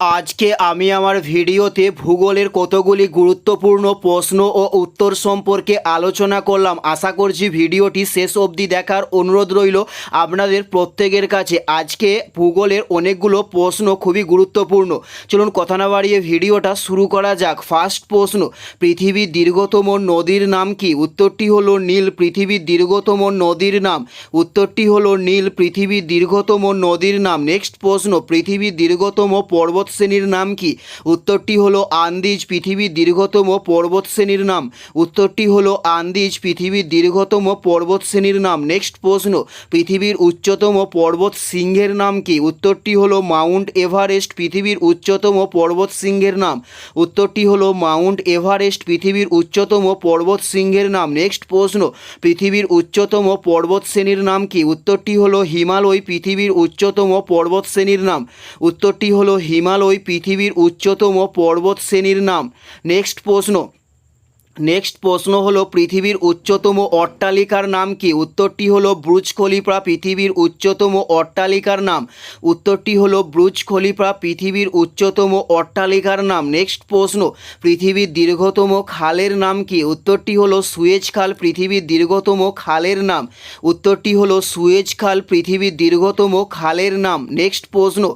আজকে আমি আমার ভিডিওতে ভূগোলের কতগুলি গুরুত্বপূর্ণ প্রশ্ন ও উত্তর সম্পর্কে আলোচনা করলাম। আশা করছি ভিডিওটি শেষ অবধি দেখার অনুরোধ রইল আপনাদের প্রত্যেকের কাছে। আজকে ভূগোলের অনেকগুলো প্রশ্ন খুবই গুরুত্বপূর্ণ। চলুন কথা না বাড়িয়ে ভিডিওটা শুরু করা যাক। ফার্স্ট প্রশ্ন পৃথিবীর দীর্ঘতম নদীর নাম কি? উত্তরটি হলো নীল পৃথিবীর দীর্ঘতম নদীর নাম। উত্তরটি হলো নীল পৃথিবীর দীর্ঘতম নদীর নাম। নেক্সট প্রশ্ন পৃথিবীর দীর্ঘতম পর্বত শ্রেণির নাম কি? উত্তরটি হলো আন্দিজ পৃথিবীর দীর্ঘতম পর্বত শ্রেণির নাম। উত্তরটি হলো আন্দিজ পৃথিবীর দীর্ঘতম পর্বত শ্রেণির নাম। নেক্সট প্রশ্ন, পৃথিবীর উচ্চতম পর্বত সিংহের নাম কি? উত্তরটি হলো মাউন্ট এভারেস্ট পৃথিবীর উচ্চতম পর্বত সিংহের নাম। উত্তরটি হলো মাউন্ট এভারেস্ট পৃথিবীর উচ্চতম পর্বত সিংহের নাম। নেক্সট প্রশ্ন, পৃথিবীর উচ্চতম পর্বত শ্রেণির নাম কি? উত্তরটি হলো হিমালয় পৃথিবীর উচ্চতম পর্বত শ্রেণির নাম। উত্তরটি হলো হিমালয় পৃথিবীর উচ্চতম পর্বত শ্রেণির নাম। নেক্সট প্রশ্ন। নেক্সট প্রশ্ন হলো, পৃথিবীর উচ্চতম অট্টালিকার নাম কি? উত্তরটি হলো, ব্রুজ খলিফা পৃথিবীর উচ্চতম অট্টালিকার নাম। উত্তরটি হলো, ব্রুজ খলিফা পৃথিবীর উচ্চতম অট্টালিকার নাম। নেক্সট প্রশ্ন, পৃথিবীর দীর্ঘতম খালের নাম কি? উত্তরটি হলো, সুয়েজ খাল পৃথিবীর দীর্ঘতম খালের নাম। উত্তরটি হলো, সুয়েজ খাল পৃথিবীর দীর্ঘতম খালের নাম। নেক্সট প্রশ্ন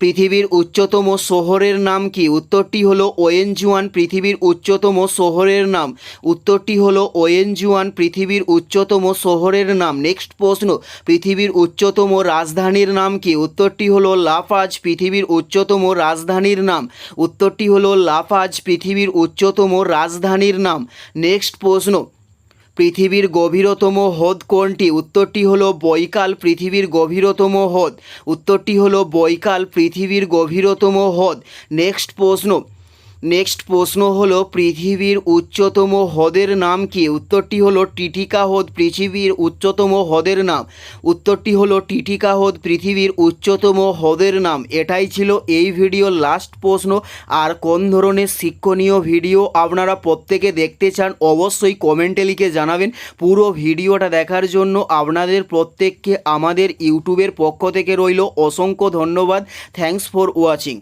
পৃথিবীর উচ্চতম শহরের নাম কি? উত্তরটি হলো ওয়েনজুয়ান, পৃথিবীর উচ্চতম শহরের নাম। উত্তরটি হলো ওয়েনজুয়ান, পৃথিবীর উচ্চতম শহরের নাম। নেক্সট প্রশ্ন, পৃথিবীর উচ্চতম রাজধানীর নাম কি? উত্তরটি হলো লাফাজ, পৃথিবীর উচ্চতম রাজধানীর নাম। উত্তরটি হলো লাফাজ, পৃথিবীর উচ্চতম রাজধানীর নাম। নেক্সট প্রশ্ন পৃথিবীর গভীরতম হ্রদ কোনটি? উত্তরটি হলো বৈকাল পৃথিবীর গভীরতম হ্রদ। উত্তরটি হলো বৈকাল পৃথিবীর গভীরতম হ্রদ। নেক্সট প্রশ্ন। নেক্সট প্রশ্ন হলো, পৃথিবীর উচ্চতম হ্রদের নাম কি? উত্তরটি হলো, টিটিকা হ্রদ পৃথিবীর উচ্চতম হ্রদের নাম। উত্তরটি হলো, টিটিকা হ্রদ পৃথিবীর উচ্চতম হ্রদের নাম। এটাই ছিল এই ভিডিও লাস্ট প্রশ্ন। আর কোন ধরনের শিক্ষণীয় ভিডিও আপনারা প্রত্যেকে দেখতে চান, অবশ্যই কমেন্টে লিখে জানাবেন। পুরো ভিডিওটা দেখার জন্য আপনাদের প্রত্যেককে আমাদের ইউটিউবের পক্ষ থেকে রইল অসংখ্য ধন্যবাদ। Thanks for watching